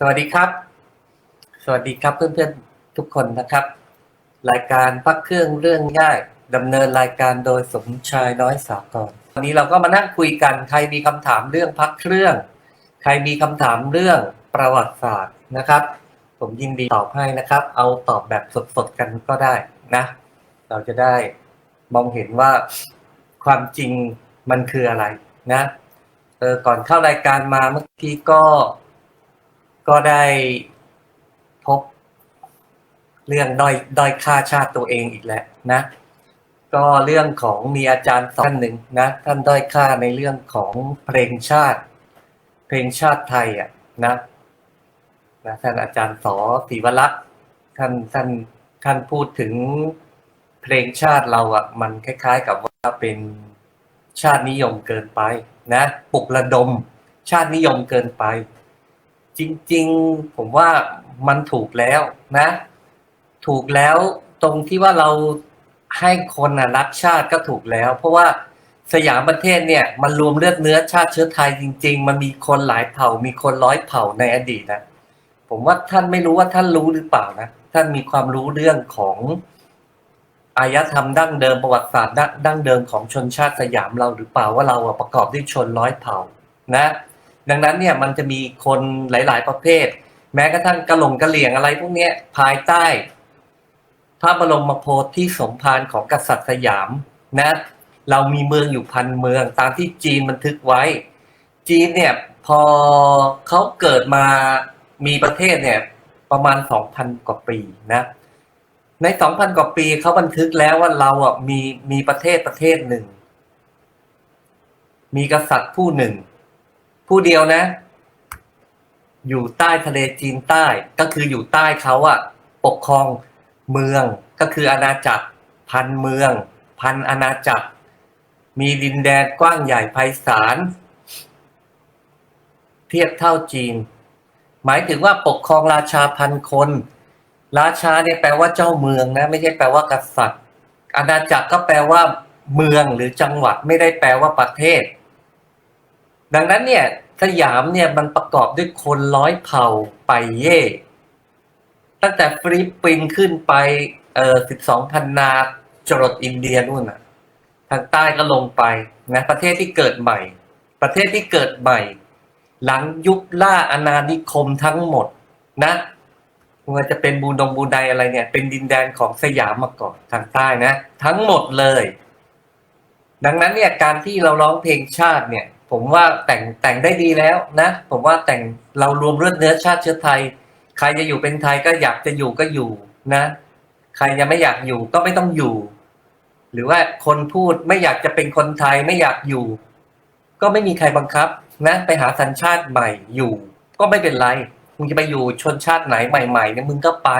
สวัสดีครับ สวัสดีครับเพื่อนๆทุกคนนะครับ รายการพักเครื่องเรื่องง่ายดำเนินรายการโดยสมชายน้อยสากรวันนี้เราก็มานั่งคุยกันใครมีคำถามเรื่องพักเครื่อง ใครมีคำถามเรื่องประวัติศาสตร์นะครับ ผมยินดีตอบให้นะครับ เอาตอบแบบสดๆกันก็ได้นะ เราจะได้มองเห็นว่าความจริงมันคืออะไรนะเออก่อนเข้ารายการมาเมื่อกี้ก็ ก็ได้พบเรื่องด้อยด้อยค่าชาติตัวเองอีกแล้วนะ ก็เรื่องของมีอาจารย์สองท่านหนึ่งนะท่านด้อยค่าในเรื่องของเพลงชาติ เพลงชาติไทยอะนะนะท่านอาจารย์สอศรีวรักษ์ท่านท่านท่านพูดถึงเพลงชาติเราอะ มันคล้ายๆ กับว่าเป็นชาตินิยมเกินไปนะปลุกระดมชาตินิยมเกินไป จริง ๆ ผมว่ามันถูกแล้วนะ ถูกแล้วตรงที่ว่าเราให้คนน่ะรักชาติก็ถูกแล้ว เพราะว่าสยามประเทศเนี่ย มันรวมเลือดเนื้อชาติเชื้อไทยจริง ๆ มันมีคนหลายเผ่า มีคนร้อยเผ่าในอดีตนะผมว่าท่านไม่รู้ว่าท่านรู้หรือเปล่านะท่านมีความรู้เรื่องของอารยธรรมดั้งเดิมประวัติศาสตร์ดั้งเดิมของชนชาติสยามเราหรือเปล่าว่าเราประกอบด้วยชนร้อยเผ่านะ ดังนั้นเนี่ยมันจะมีคนหลาย ๆ ประเภท แม้กระทั่งกระหลงกระเหลี่ยงอะไรพวกนี้ภายใต้ พระบรมโพธิสมภารของกษัตริย์สยามนะเรามีเมืองอยู่พันเมืองตามที่จีนบันทึกไว้ จีนเนี่ยพอเขาเกิดมามีประเทศเนี่ยประมาณสองพันกว่าปีนะในสองพันกว่าปีเขาบันทึกแล้วว่าเราอะมีมีประเทศประเทศหนึ่ง มีกษัตริย์ผู้หนึ่ง ผู้เดียวนะ อยู่ใต้ทะเลจีนใต้ก็คืออยู่ใต้เขาอะปกครองเมืองก็คืออาณาจักร พันเมือง พันอาณาจักร มีดินแดนกว้างใหญ่ไพศาลเทียบเท่าจีน หมายถึงว่าปกครองราชาพันคน ราชาเนี่ยแปลว่าเจ้าเมืองนะ ไม่ใช่แปลว่ากษัตริย์ อาณาจักรก็แปลว่า เมืองหรือจังหวัดไม่ได้แปลว่าประเทศ ดังนั้นเนี่ย สยามเนี่ยมันประกอบด้วยคนร้อยเผ่าไปเย่ตั้งแต่ฟิลิปปินขึ้นไปเอ่อสิบสองพันนาจรดอินเดียนู่นน่ะ ทางใต้ก็ลงไปนะประเทศที่เกิดใหม่ ประเทศที่เกิดใหม่ หลังยุคล่าอาณานิคมทั้งหมดนะไม่ว่าจะเป็นบูดงบูไดอะไรเนี่ย เป็นดินแดนของสยามมาก่อนทางใต้นะ ทั้งหมดเลย ดังนั้นเนี่ยการที่เราร้องเพลงชาติเนี่ย ผมว่าแต่งแต่งได้ดีแล้วนะ ผมว่าแต่งเรารวมเลือดเนื้อชาติเชื้อไทย ใครจะอยู่เป็นไทยก็อยากจะอยู่ก็อยู่นะ ใครยังไม่อยากอยู่ก็ไม่ต้องอยู่ หรือว่าคนพูดไม่อยากจะเป็นคนไทยไม่อยากอยู่ ก็ไม่มีใครบังคับนะ ไปหาสัญชาติใหม่อยู่ ก็ไม่เป็นไรมึงจะไปอยู่ชนชาติไหนใหม่ๆเนี่ยมึงก็ไป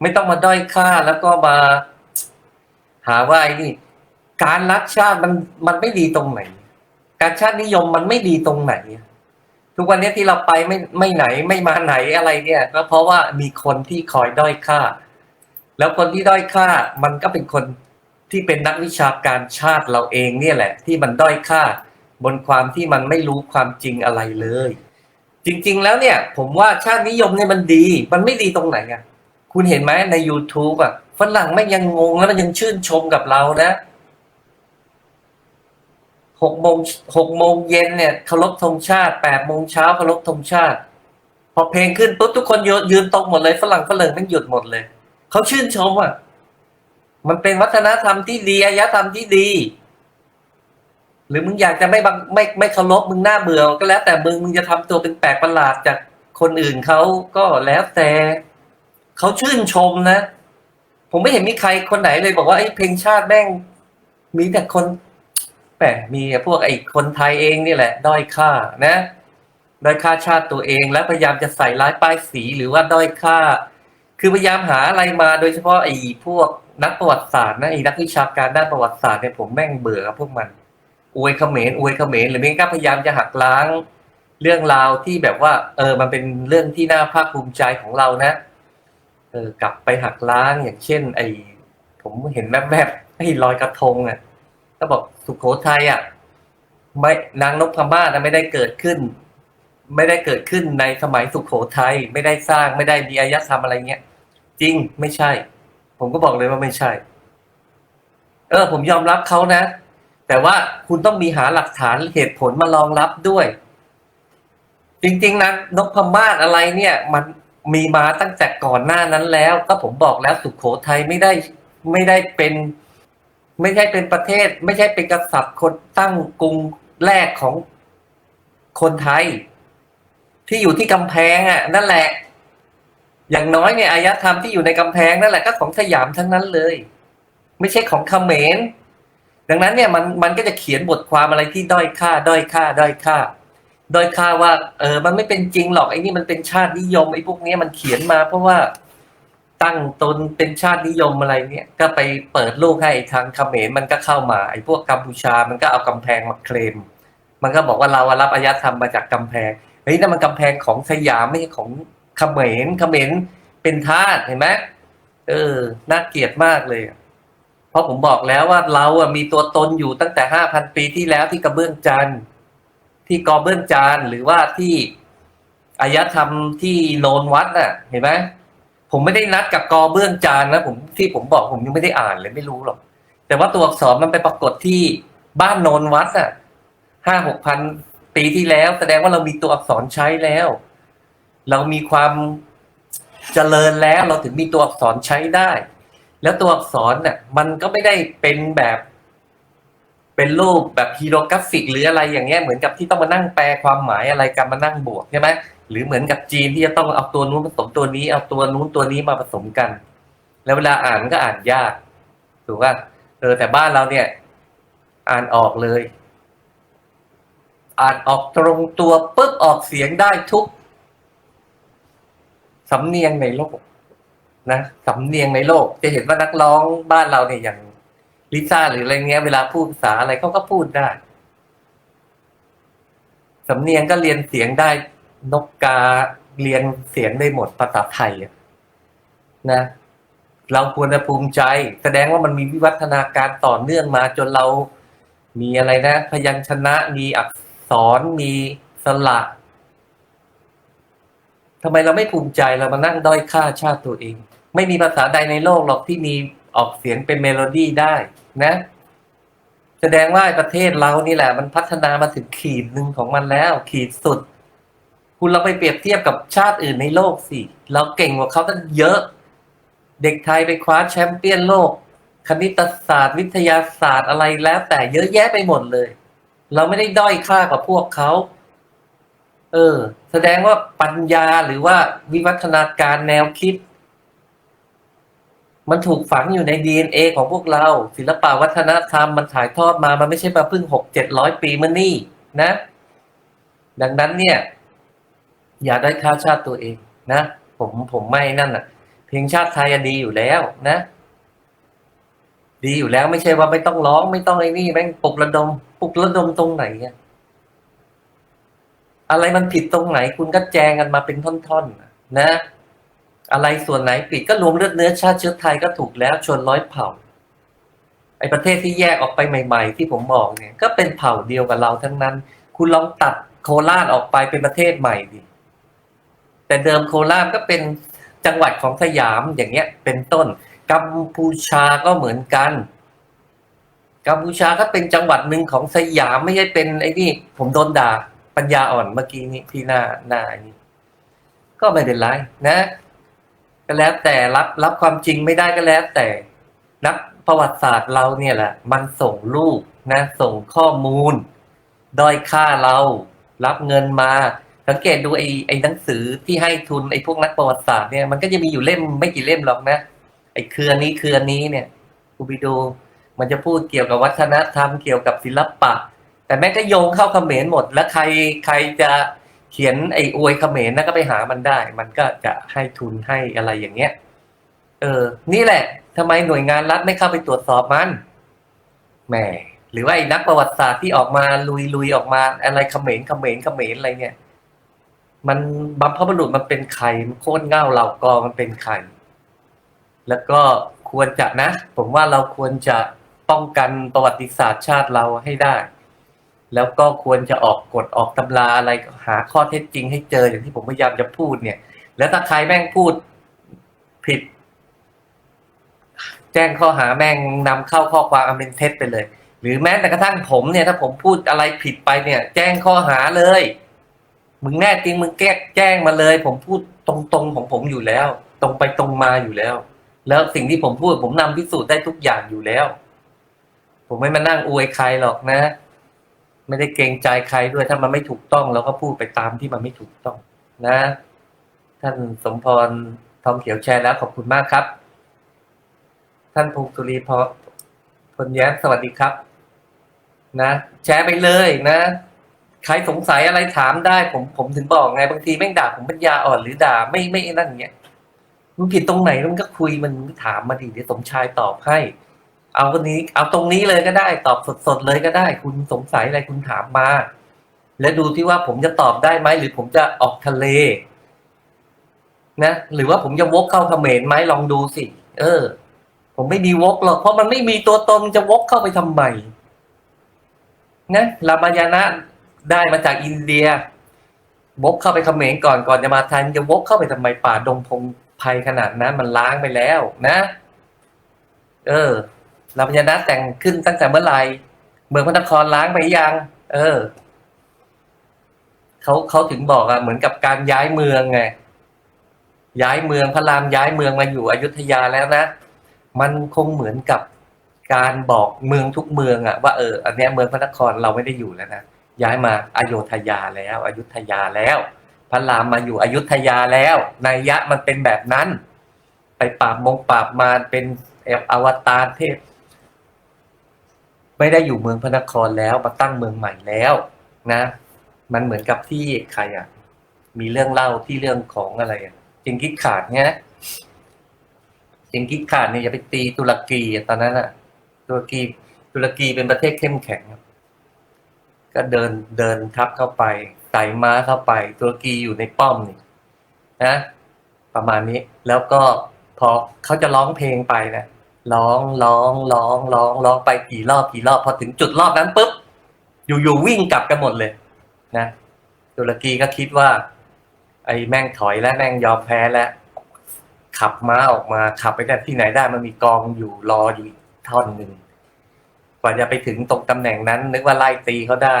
ไม่ต้องมาด้อยค่าแล้วก็มา หาว่าไอ้นี่การรักชาติมันมันไม่ดีตรงไหน การชาตินิยมมันไม่ดีตรงไหน ทุกวันนี้ที่เราไปไม่ไม่ไหนไม่มาไหนอะไรเนี่ยก็เพราะว่ามีคนที่คอยด้อยค่า แล้วคนที่ด้อยค่ามันก็เป็นคนที่เป็นนักวิชาการชาติเราเองเนี่ยแหละ ที่มันด้อยค่า บนความที่มันไม่รู้ความจริงอะไรเลย จริง ๆ แล้วเนี่ย ผมว่าชาตินิยมเนี่ยมันดี มันไม่ดีตรงไหนอะคุณเห็นไหมใน YouTube อะฝรั่งไม่ยังงงแล้วมันยังชื่นชมกับเรานะ หกโมงหกโมงเย็นเนี่ยเคารพธงชาติแปดโมงเช้าเคารพธงชาติ พอเพลงขึ้นปุ๊บทุกคนยืนยืนตรงหมดเลยฝรั่งฝรั่งไม่หยุดหมดเลยเขาชื่นชมอะมันเป็นวัฒนธรรมที่ดีอารยธรรมที่ดี หรือมึงอยากจะไม่บังไม่ไม่เคารพมึงหน่าเบื่อก็แล้ว แต่มึงมึงจะทำตัวเป็นแปลกประหลาดจากคนอื่นเขาก็แล้วแต่เขาชื่นชมนะ ผมไม่เห็นมีใครคนไหนเลยบอกว่าไอ้เพลงชาติแม่งมีแต่คน แหมมีพวกไอ้คนไทยเองนี่แหละด้อยค่านะด้อยค่าชาติตัวเอง แล้วพยายามจะใส่ร้ายป้ายสีหรือว่าด้อยค่า คือพยายามหาอะไรมาโดยเฉพาะไอ้พวกนักประวัติศาสตร์นะไอ้นักวิชาการด้านประวัติศาสตร์เนี่ยผมแม่งเบื่อกับพวกมัน อวยเขมรอวยเขมรหรือไม่ก็พยายามจะหักล้าง เรื่องราวที่แบบว่า เออ มันเป็นเรื่องที่น่าภาคภูมิใจของเรานะ เออกลับไปหักล้างอย่างเช่น ไอ้ผมเห็นแวบๆไอ้ลอยกระทงอะ ก็บอกสุโขทัยอะไม่นางนพมาศนะไม่ได้เกิดขึ้น ไม่ได้เกิดขึ้นในสมัยสุขโขทัยไม่ได้สร้างไม่ได้มีอารยธรรมอะไรเงี้ยจริงไม่ใช่ ผมก็บอกเลยว่าไม่ใช่ เออ ผมยอมรับเขานะ แต่ว่าคุณต้องมีหาหลักฐานเหตุผลมารองรับด้วย จริง ๆนะนกพมาศอะไรเนี่ย มันมีมาตั้งแต่ก่อนหน้านั้นแล้ว ก็ผมบอกแล้วสุขโขทัยไม่ได้ไม่ได้เป็น ไม่ใช่เป็นประเทศ ไม่ใช่เป็นกษัตริย์คนตั้งกรุงแรกของคนไทย ที่อยู่ที่กำแพงอะ นั่นแหละ อย่างน้อยเนี่ยอารยธรรมที่อยู่ในกำแพงนั่นแหละก็ของสยามทั้งนั้นเลย ไม่ใช่ของเขมรดังนั้นเนี่ยมันมันก็จะเขียนบทความอะไรที่ด้อยค่า ด้อยค่า ด้อยค่า ด้อยค่าว่า เออ มันไม่เป็นจริงหรอกไอ้นี่มันเป็นชาตินิยมไอ้พวกนี้มันเขียนมาเพราะว่า ตั้งตนเป็นชาตินิยมอะไรเนี่ย ก็ไปเปิดลูกให้ทางเขมรมันก็เข้ามา ไอ้พวกกัมพูชามันก็เอากำแพงมาเคลม มันก็บอกว่าเราอะรับอารยธรรมมาจากกำแพงเฮ้ยนั่นมันกำแพงของสยามไม่ใช่ของเขมรเขมรเป็นทาสเห็นไหมเออน่าเกลียดมากเลย เพราะผมบอกแล้วว่าเราอะมีตัวตนอยู่ตั้งแต่ห้าพันปีที่แล้วที่กระเบื้องจันทร์ที่กอเบื้องจานหรือว่าที่อารยธรรมที่โนนวัดน่ะ เห็นไหม ผมไม่ได้นัดกับกอเบื้องจานนะผมที่ผมบอกผมยังไม่ได้อ่านเลยไม่รู้หรอก แต่ว่าตัวอักษรมันไปปรากฏที่บ้านโนนวัดน่ะห้าหกพันปีที่แล้ว แสดงว่าเรามีตัวอักษรใช้แล้ว เรามีความเจริญแล้วเราถึงมีตัวอักษรใช้ได้ แล้วตัวอักษรเนี่ยมันก็ไม่ได้เป็นแบบ เป็นรูปแบบฮีโรกราฟิกหรืออะไรอย่างเงี้ยเหมือนกับที่ต้องมานั่งแปลความหมายอะไรกันมานั่งบวกใช่ไหม หรือเหมือนกับจีนที่จะต้องเอาตัวนู้นผสมตัวนี้ เอาตัวนู้นตัวนี้มาผสมกัน แล้วเวลาอ่านก็อ่านยากถูกป่ะเออแต่บ้านเราเนี่ย อ่านออกเลย อ่านออกตรงตัวปุ๊บออกเสียงได้ทุกสำเนียงในโลกนะสำเนียงในโลก จะเห็นว่านักร้องบ้านเราเนี่ยอย่างลิซ่าหรืออะไรเงี้ย เวลาพูดภาษาอะไรเขาก็พูดได้สำเนียงก็เรียนเสียงได้ นกกาเรียนเสียงได้หมดภาษาไทยนะ เราควรจะภูมิใจ แสดงว่ามันมีวิวัฒนาการต่อเนื่องมาจนเรามีอะไรนะ พยัญชนะมีอักษรมีสระทำไมเราไม่ภูมิใจเรามานั่งด้อยค่าชาติตัวเอง ไม่มีภาษาใดในโลกหรอกที่มีออกเสียงเป็นเมโลดี้ได้นะ แสดงว่าประเทศเรานี่แหละ มันพัฒนามาถึงขีดหนึ่งของมันแล้ว ขีดสุด คุณเราไปเปรียบเทียบกับชาติอื่นในโลกสิเราเก่งกว่าเขาตั้งเยอะ เด็กไทยไปคว้าแชมป์เปี้ยนโลก คณิตศาสตร์ วิทยาศาสตร์อะไรแล้ว แต่เยอะแยะไปหมดเลย เราไม่ได้ด้อยค่ากว่าพวกเขาเออ แสดงว่าปัญญาหรือว่าวิวัฒนาการแนวคิด มันถูกฝังอยู่ใน DNA ของพวกเรา ศิลปวัฒนธรรมมันถ่ายทอดมา มันไม่ใช่มาเพิ่งหกเจ็ดร้อยปีมานี่นะ ดังนั้นเนี่ย อย่าได้ค่าชาติตัวเองนะ ผมผมไม่นั่นอะ เพลงชาติไทยดีอยู่แล้วนะ ดีอยู่แล้วไม่ใช่ว่าไม่ต้องร้องไม่ต้องไอ้นี่แม่งปลุกระดมปลุกระดมตรงไหนอะอะไรมันผิดตรงไหน คุณก็แจงกันมาเป็นท่อนๆนะ อะไรส่วนไหนผิดก็รวมเลือดเนื้อชาติเชื้อไทยก็ถูกแล้วชนร้อยเผ่าไอประเทศที่แยกออกไปใหม่ ๆ ที่ผมบอกเนี่ย ก็เป็นเผ่าเดียวกับเราทั้งนั้น คุณลองตัดโคราชออกไปเป็นประเทศใหม่ดิ แต่เดิมโคราชก็เป็นจังหวัดของสยามอย่างเงี้ย เป็นต้น กัมพูชาก็เหมือนกัน กัมพูชาก็เป็นจังหวัดหนึ่งของสยามไม่ใช่เป็นไอ้นี่ ผมโดนด่าปัญญาอ่อนเมื่อกี้นี้ที่หน้าหน้านี้ก็ไม่เป็นไรนะ ก็แล้วแต่รับรับความจริงไม่ได้ก็แล้วแต่ นักประวัติศาสตร์เราเนี่ยแหละ มันส่งรูปนะ ส่งข้อมูล ด้อยค่าเรา รับเงินมา สังเกตดูไอ้ไอ้หนังสือที่ให้ทุนไอ้พวกนักประวัติศาสตร์เนี่ยมันก็จะมีอยู่เล่มไม่กี่เล่มหรอกนะไอ้เครือนี้เครือนี้เนี่ยกูไปดูมันจะพูดเกี่ยวกับวัฒนธรรมเกี่ยวกับศิลปะ แต่แม่งก็โยงเข้าเขมรหมด แล้วใครใครจะเขียนไอ้อวยเขมรนะก็ไปหามันได้ มันก็จะให้ทุนให้อะไรอย่างเงี้ย เออ นี่แหละทำไมหน่วยงานรัฐไม่เข้าไปตรวจสอบมันแหมหรือว่าไอ้นักประวัติศาสตร์ที่ออกมาลุยลุยออกมาอะไรเขมรเขมรเขมรอะไรเนี่ย มันบัมพบุรุษมันเป็นใครมันโค่นเง่าเหล่ากอมันเป็นใครแล้วก็ควรจะนะ ผมว่าเราควรจะป้องกันประวัติศาสตร์ชาติเราให้ได้ แล้วก็ควรจะออกกฎออกตำราอะไรหาข้อเท็จจริงให้เจออย่างที่ผมพยายามจะพูดเนี่ย แล้วถ้าใครแม่งพูดผิด แจ้งข้อหาแม่งนำเข้าข้อความอันเป็นเท็จไปเลย หรือแม้แต่กระทั่งผมเนี่ย ถ้าผมพูดอะไรผิดไปเนี่ย แจ้งข้อหาเลย มึงแน่จริงมึงแก้แจ้งมาเลย ผมพูดตรงๆของผมอยู่แล้ว ตรงไปตรงมาอยู่แล้ว แล้วสิ่งที่ผมพูดผมนำพิสูจน์ได้ทุกอย่างอยู่แล้ว ผมไม่มานั่งอวยใครหรอกนะ ไม่ได้เกรงใจใครด้วย ถ้ามันไม่ถูกต้องเราก็พูดไปตามที่มันไม่ถูกต้อง นะ ท่านสมพรทองเขียวแชร์แล้วขอบคุณมากครับ ท่านพงสุรีพอพลแย้มสวัสดีครับ นะ แชร์ไปเลยนะ ใครสงสัยอะไรถามได้ ผมผมถึงบอกไงบางทีแม่งด่าผมปัญญาอ่อนหรือด่าไม่ไม่นั่นอย่างเงี้ยมันผิดตรงไหนมันก็คุยมันถามมาดิเดี๋ยวสมชายตอบให้ เอาวันนี้ เอาตรงนี้เลยก็ได้ ตอบสดๆเลยก็ได้ คุณสงสัยอะไรคุณถามมา แล้วดูที่ว่าผมจะตอบได้ไหมหรือผมจะออกทะเล นะหรือว่าผมจะวกเข้าเขมรไหมลองดูสิ เออ ผมไม่มีวกหรอกเพราะมันไม่มีตัวตนจะวกเข้าไปทำไมนะรามายณะ ได้มาจากอินเดีย วกเข้าไปเขมรก่อนก่อนจะมาไทยมันจะวกเข้าไปทำไมป่าดงพงไพขนาดนั้นมันล้างไปแล้วนะ เออรามายณะแต่งขึ้นตั้งแต่เมื่อไหร่เมืองพระนครล้างไปยัง เออเขาเขาถึงบอกอะเหมือนกับการย้ายเมืองไงย้ายเมืองพระรามย้ายเมืองมาอยู่อยุธยาแล้วนะ มันคงเหมือนกับการบอกเมืองทุกเมืองอะว่าเอออันเนี้ยเมืองพระนครเราไม่ได้อยู่แล้วนะ ย้ายมาอโยธยาแล้วอยุธยาแล้ว พระรามมาอยู่อยุธยาแล้วนัยยะมันเป็นแบบนั้น ไปปราบมงปราบมารเป็นอวตารเทพ ไม่ได้อยู่เมืองพระนครแล้วมาตั้งเมืองใหม่แล้วนะ มันเหมือนกับที่ใครอะ มีเรื่องเล่าที่เรื่องของอะไรอะจิงกิสข่านเนี่ยจิงกิสข่านเนี่ยอย่าไปตีตุรกีตอนนั้นอะตุรกีตุรกีเป็นประเทศเข้มแข็ง ก็เดินเดินทับเข้าไปไต่ม้าเข้าไป ตุรกีอยู่ในป้อมนี่นะประมาณนี้แล้วก็พอเขาจะร้องเพลงไปนะร้องร้องร้องร้องร้องไปกี่รอบกี่รอบพอถึงจุดรอบนั้นปุ๊บอยู่ๆวิ่งกลับกันหมดเลย นะตุรกีก็คิดว่า ไอ้แม่งถอยแล้วแม่งยอมแพ้แล้วขับม้าออกมาขับไปแต่ที่ไหนได้มันมีกองอยู่รออยู่ท่อนหนึ่ง กว่าจะไปถึงตรงตำแหน่งนั้น นึกว่าไล่ตีเขาได้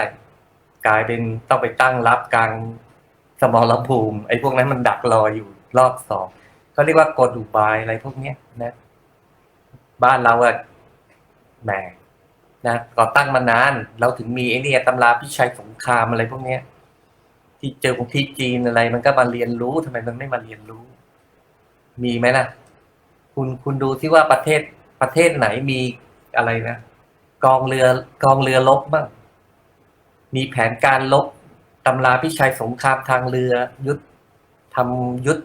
กลายเป็นต้องไปตั้งรับกลางสมรภูมิ ไอ้พวกนั้นมันดักรออยู่รอบสองเขาเรียกว่ากดอุบายอะไรพวกเนี้ยนะ บ้านเราอะแหมนะก่อตั้งมานาน เราถึงมีไอ้เนี่ยตำราพิชัยสงครามอะไรพวกเนี้ย ที่เจอของที่จีนอะไร มันก็มาเรียนรู้ทำไมมันไม่มาเรียนรู้ มีไหมนะคุณคุณดูที่ว่าประเทศประเทศไหนมีอะไรนะ กองเรือกองเรือลบบ้างมีแผนการลบตำราพิชัยสงครามทางเรือยุทธทำยุทธ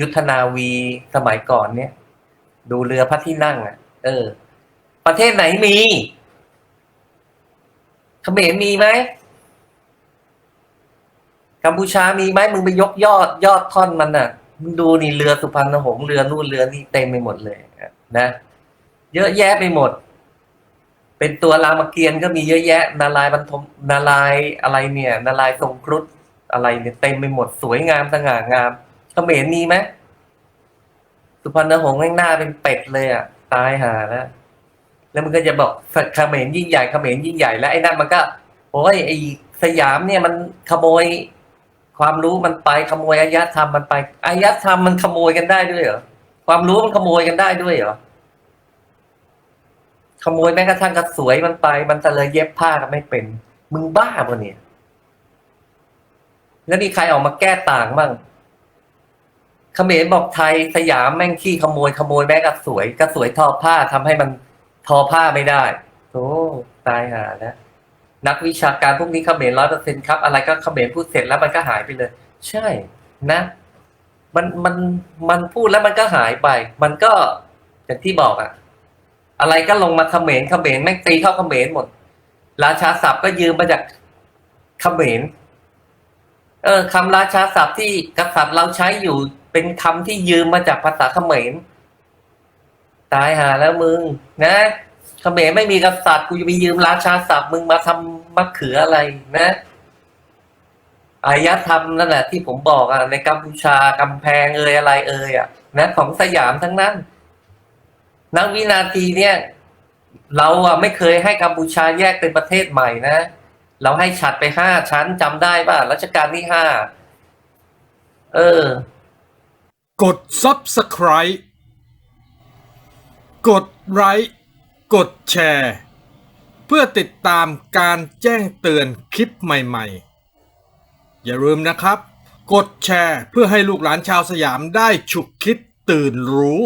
ยุทธนาวีสมัยก่อนเนี่ย ดูเรือพระที่นั่งอะ เออ ประเทศไหนมีเขมรมีไหมกัมพูชามีไหมมึงไปยกยอดยอดท่อนมันน่ะมึงดูนี่เรือสุพรรณหงษ์เรือนู่นเรือนี่เต็มไปหมดเลยนะเยอะแยะไปหมด เป็นตัวรามเกียรติ์ก็มีเยอะแยะ นารายบรรทมนารายอะไรเนี่ย นารายทรงครุฑอะไรเนี่ยเต็มไปหมดสวยงามสง่างามเขมรมีไหมสุพรรณหงษ์แม่งหน้าเป็นเป็ดเลยอะตายหาแล้วแล้วมันก็จะบอกเขมรยิ่งใหญ่เขมรยิ่งใหญ่แล้วไอ้นั่นมันก็โอ้ยไอ้สยามเนี่ยมันขโมยความรู้มันไปขโมยอารยธรรมมันไปอารยธรรมมันขโมยกันได้ด้วยเหรอความรู้มันขโมยกันได้ด้วยเหรอ ขโมยแม้กระทั่งกระสวยมันไป มันจะเลยเย็บผ้าก็ไม่เป็น มึงบ้าปะเนี่ย แล้วมีใครออกมาแก้ต่างบ้างเขมรบอกไทยสยามแม่งขี้ขโมยขโมยแม้กระสวยกระสวยทอผ้าทำให้มันทอผ้าไม่ได้โอ้ตายหาแล้วนักวิชาการพวกนี้เขมรร้อยเปอร์เซ็นครับ อะไรก็เขมรพูดเสร็จแล้วมันก็หายไปเลย ใช่นะ มันมันมันพูดแล้วมันก็หายไป มันก็อย่างที่บอกอะ อะไรก็ลงมาเขมรเขมรแม่งตีเข้าเขมรหมด ราชาศัพท์ก็ยืมมาจากเขมรเออคำราชาศัพท์ที่กษัตริย์เราใช้อยู่เป็นคำที่ยืมมาจากภาษาเขมรตายหาแล้วมึง นะเขมรไม่มีกษัตริย์กูจะไปยืมราชาศัพท์มึงมาทำมะเขืออะไรนะอารยธรรมนั่นแหละที่ผมบอกอะในกัมพูชากำแพงเอยอะไรเอยอะนะของสยามทั้งนั้น นักวินาทีเนี่ย เราอะไม่เคยให้กัมพูชาแยกเป็นประเทศใหม่นะ เราให้ฉัดไปห้าชั้นจำได้ป่ะรัชกาลที่ห้าเออ กด Subscribe กดไลค์กดแชร์ เพื่อติดตามการแจ้งเตือนคลิปใหม่ๆ อย่าลืมนะครับ กดแชร์เพื่อให้ลูกหลานชาวสยามได้ฉุกคิดตื่นรู้